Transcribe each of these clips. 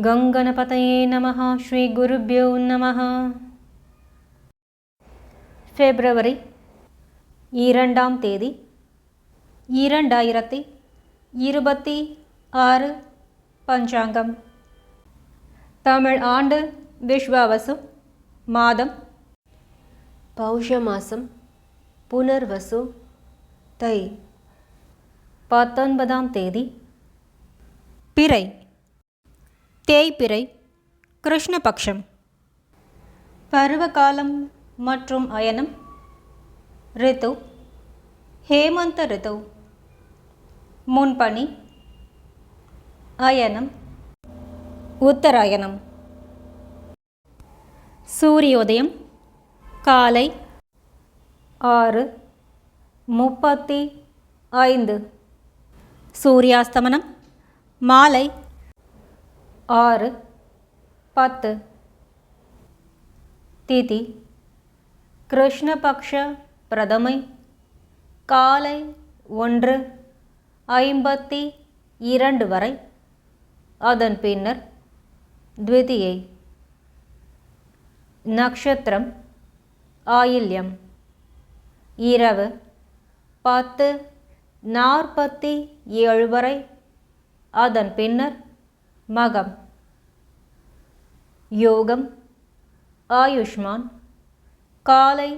கங்கணபதையே நம ஸ்ரீ குருபியோ நம பிப்ரவரி இரண்டாம் தேதி இரண்டாயிரத்தி இருபத்தி ஆறு பஞ்சாங்கம். தமிழ் ஆண்டு விஸ்வாவசு மாதம். பௌஷ மாதம் புனர்வசு தை. பத்தொன்பதாம் தேதி பிறை. தேய்பிறை கிருஷ்ணபக்ஷம். பருவகாலம் மற்றும் அயனம் ரித்து ஹேமந்த ரித்து. முன்பனி அயனம் உத்தராயணம். சூரியோதயம் காலை ஆறு முப்பத்தி ஐந்து. சூரியாஸ்தமனம் மாலை ஆறு பத்து. திதி கிருஷ்ணபக்ஷ பிரதமை காலை ஒன்று ஐம்பத்தி இரண்டு வரை. அதன் பின்னர் த்விதியை. நக்ஷத்திரம் ஆயில்யம். இரவு பத்து நாற்பத்தி ஏழு வரை. அதன் பின்னர் மகம் யோகம் ஆயுஷ்மான் காலை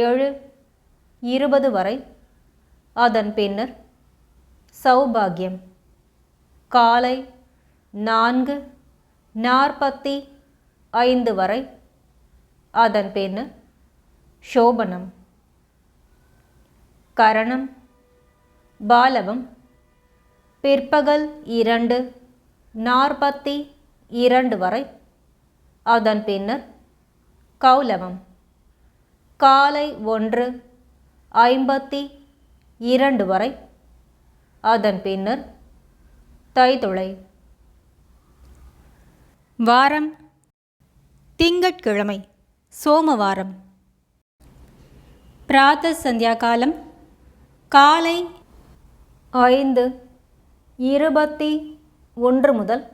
ஏழு இருபது வரை அதன் பின்னர் சௌபாகியம் காலை நான்கு நாற்பத்தி ஐந்து வரை அதன் பின்னர் சோபனம் கரணம் பாலவம் பிற்பகல் இரண்டு நாற்பத்தி இரண்டு வரை. அதன் பின்னர் கௌலவம். காலை ஒன்று ஐம்பத்தி இரண்டு வரை. அதன் பின்னர் தைத்துளை வாரம். திங்கட்கிழமை சோமவாரம். பிராத்த சந்தியா காலம் காலை ஐந்து இருபத்தி ஒன்று முதல்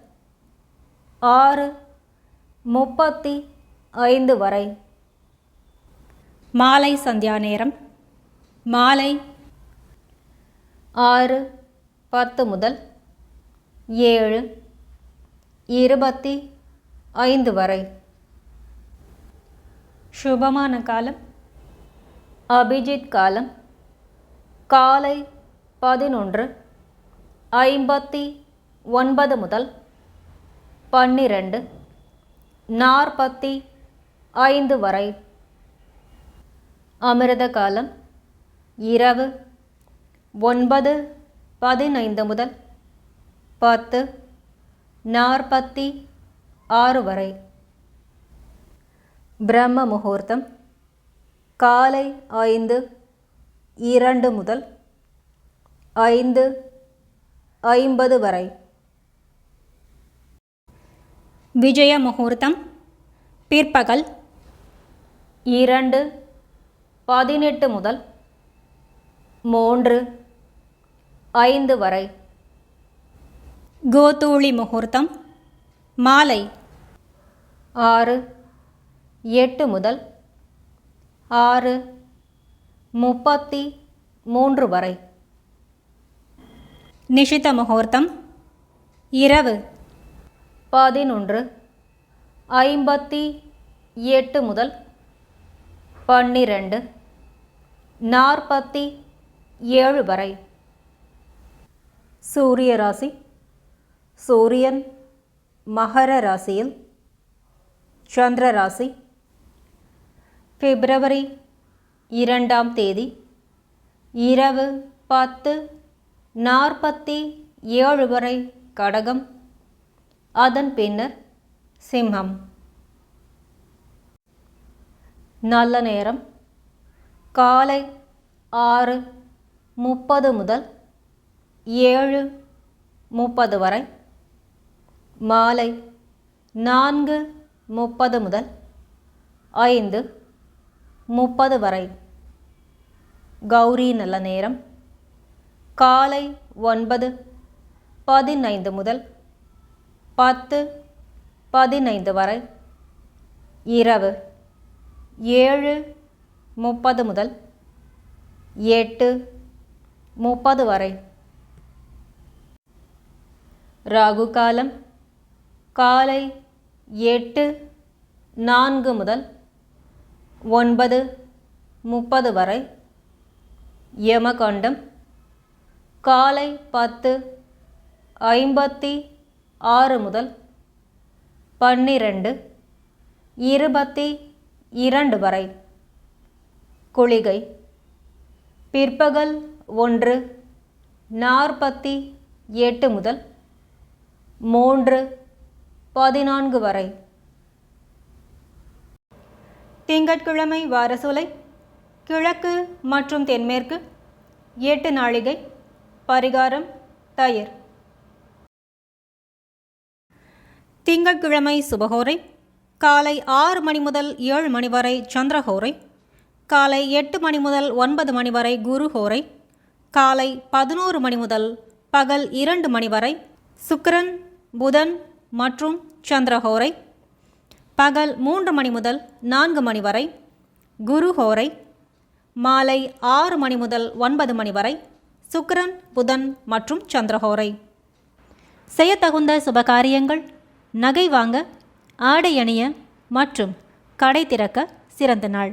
ஆறு முப்பத்தி ஐந்து வரை. மாலை சந்தியா நேரம். மாலை ஆறு பத்து முதல் ஏழு இருபத்தி ஐந்து வரை. சுபமான காலம். அபிஜித் காலம். காலை பதினொன்று ஐம்பத்தி ஒன்பது முதல் பன்னிரண்டு நாற்பத்தி ஐந்து வரை. அமிர்த காலம் இரவு ஒன்பது பதினைந்து முதல் பத்து நாற்பத்தி ஆறு வரை. பிரம்ம முகூர்த்தம் காலை ஐந்து இரண்டு முதல் ஐந்து ஐம்பது வரை. விஜய முகூர்த்தம் பிற்பகல் இரண்டு பதினெட்டு முதல் மூன்று ஐந்து வரை. கோதூளி முகூர்த்தம் மாலை ஆறு எட்டு முதல் ஆறு முப்பத்தி மூன்று வரை. நிஷித முகூர்த்தம் இரவு பதினொன்று ஐம்பத்தி எட்டு முதல் பன்னிரண்டு நாற்பத்தி ஏழு வரை. சூரிய ராசி சூரியன் மகர ராசியில் சந்திர ராசி பிப்ரவரி இரண்டாம் தேதி இரவு பத்து நாற்பத்தி ஏழு வரை கடகம். அதன் பின்னர் சிம்மம். நல்ல நேரம். காலை ஆறு முப்பது முதல் ஏழு முப்பது வரை. மாலை நான்கு முப்பது முதல் ஐந்து முப்பது வரை. கௌரி நல்ல நேரம். காலை ஒன்பது பதினைந்து முதல் பத்து பதினைந்து வரை. இரவு ஏழு முப்பது முதல் எட்டு முப்பது வரை. ராகு காலம் காலை எட்டு நான்கு முதல் ஒன்பது முப்பது வரை. யமகண்டம் காலை பத்து ஐம்பத்தி ஆறு முதல் பன்னிரண்டு இருபத்தி இரண்டு வரை. குளிகை பிற்பகல் ஒன்று நாற்பத்தி எட்டு முதல் மூன்று பதினான்கு வரை. திங்கட்கிழமை வாரசூலை கிழக்கு மற்றும் தென்மேற்கு எட்டு நாழிகை பரிகாரம் தயிர். திங்கட்கிழமை சுபஹோரை காலை ஆறு மணி முதல் ஏழு மணி வரை சந்திரஹோரை காலை எட்டு மணி முதல் ஒன்பது மணி வரை குருஹோரை காலை பதினோரு மணி முதல் பகல் இரண்டு மணி வரை சுக்கிரன் புதன் மற்றும் சந்திரஹோரை பகல் மூன்று மணி முதல் நான்கு மணி வரை குருஹோரை மாலை ஆறு மணி முதல் ஒன்பது மணி வரை சுக்கிரன் புதன் மற்றும் சந்திரஹோரை. செய்யத்தகுந்த சுபகாரியங்கள் நகை வாங்க ஆடை அணிய மற்றும் கடை திறக்க சிறந்த நாள்.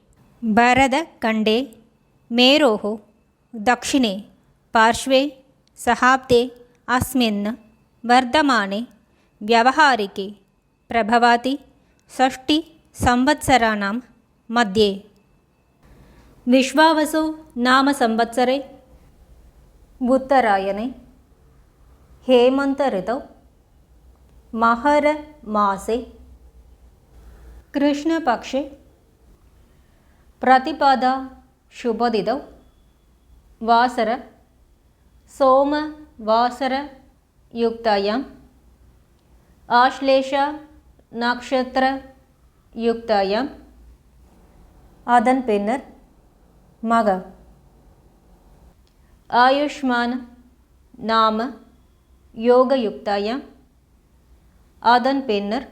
भरतखण्डे मेरोः दक्षिणे पार्श्वे सहाब्दे अस्मिन् वर्धमाने व्यावहारिके प्रभवाति षष्टिसंवत्सराणां मध्ये विश्वावसु नाम संवत्सरे उत्तरायणे हेमन्तऋतौ महरमासे कृष्णपक्षे ಪ್ರತಿಪದಾ ಶುಭದಿದೌ ವಾಸರ ಸೋಮ ವಾಸರ ಯುಕ್ತಾಯಾಂ ಆಶ್ಲೇಷ நட்சத்திர யுக்தாயம் அதன் பின்னர் மக ஆயுஷ்மான் நாம யோக யுக்தாயம் அதன் பின்னர்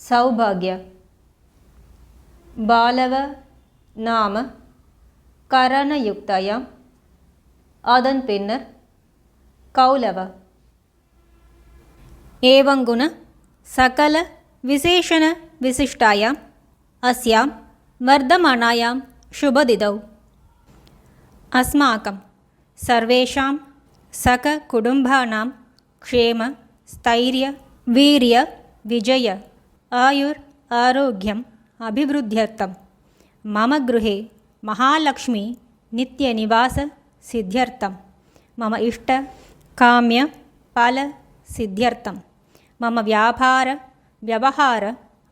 சௌபாகிய பாலவ நாம கரணயுக்தயம். அதன் பின்னர் கௌலவ. ஏவங்குண சகல விசேஷண விசிஷ்டாயாம் அஸ்யாம் வர்தமானாயாம் சுபதிதௌ. அஸ்மாக்கம் சர்வேஷாம் சக குடும்பானாம் க்ஷேம ஸ்தைரிய வீரிய விஜய ஆயுர் ஆரோக்கியம் அபிவிருத்தியர்த்தம். मम गृहे महालक्ष्मी नित्यनिवाससिद्ध्यर्थं मम इष्टकाम्यफलसिद्ध्यर्थं मम व्यापार व्यवहार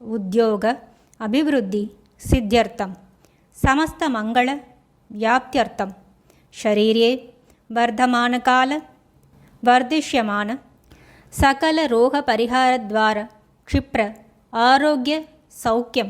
उद्योग अभिवृद्धिसिद्ध्यर्थं समस्तमङ्गलव्याप्त्यर्थं शरीरे वर्धमानकाल वर्धिष्यमान सकलरोगपरिहारद्वारा क्षिप्र आरोग्यसौख्यं